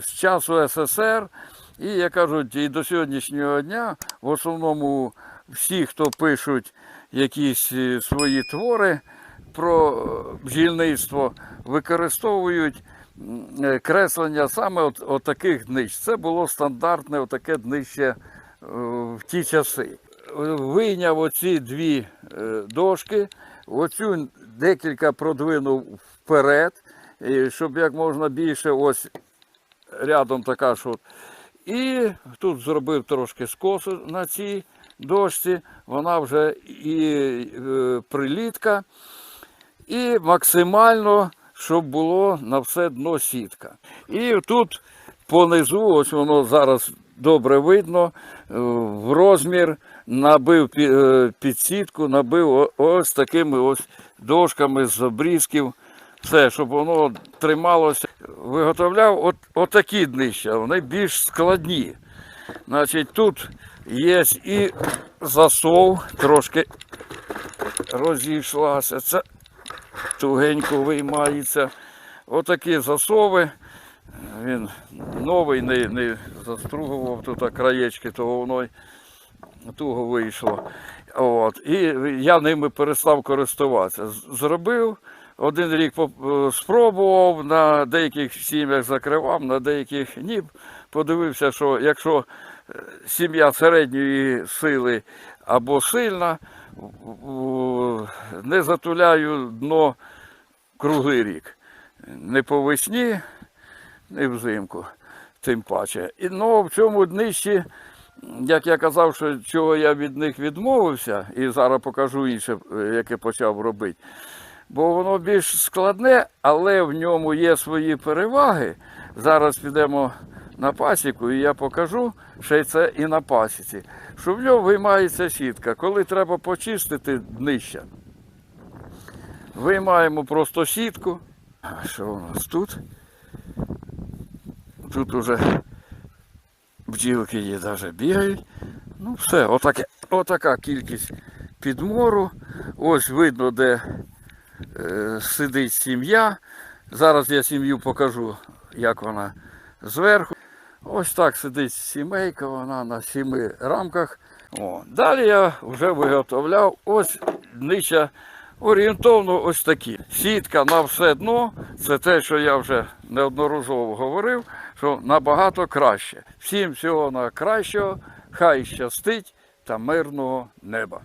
з часу СССР. І, як кажуть, і до сьогоднішнього дня в основному всі, хто пишуть якісь е, свої твори про е, бджільництво, використовують е, креслення саме от, от таких днищ. Це було стандартне отаке днище в ті часи. Вийняв оці дві дошки, оцю декілька продвинув вперед, щоб як можна більше ось рядом така от. І тут зробив трошки скосу на цій дошці, вона вже і е, прилітка, і максимально, щоб було на все дно сітка. І тут понизу, ось воно зараз добре видно, е, в розмір набив е, під сітку, набив ось такими ось дошками з обрізків. Все, щоб воно трималося. Виготовляв от, отакі днища, вони більш складні. Значить, тут є і засов, трошки розійшлася. Це тугенько виймається. Отакі засови. Він новий, не, не застругував тут краєчки, то воно туго вийшло. От. І я ними перестав користуватися. Зробив, один рік е, спробував, на деяких сім'ях закривав, на деяких ні. Подивився, що якщо е, сім'я середньої сили або сильна, не затуляю дно круглий рік. Не по весні, не взимку, тим паче. І ну, в цьому днищі, як я казав, що чого я від них відмовився, і зараз покажу інше, е, яке почав робити. Бо воно більш складне, але в ньому є свої переваги. Зараз підемо на пасіку, і я покажу, що це і на пасіці. Що в ньому виймається сітка. Коли треба почистити днища, виймаємо просто сітку. А що у нас тут? Тут уже бджілки є навіть бігають. Ну, все, отаке, отака кількість підмору. Ось видно, де сидить сім'я. Зараз я сім'ю покажу, як вона зверху. Ось так сидить сімейка, вона на сіми рамках. О, далі я вже виготовляв ось днища орієнтовно ось такі. Сітка на все дно це те, що я вже неодноразово говорив, що набагато краще. Всім всього найкращого, хай щастить та мирного неба.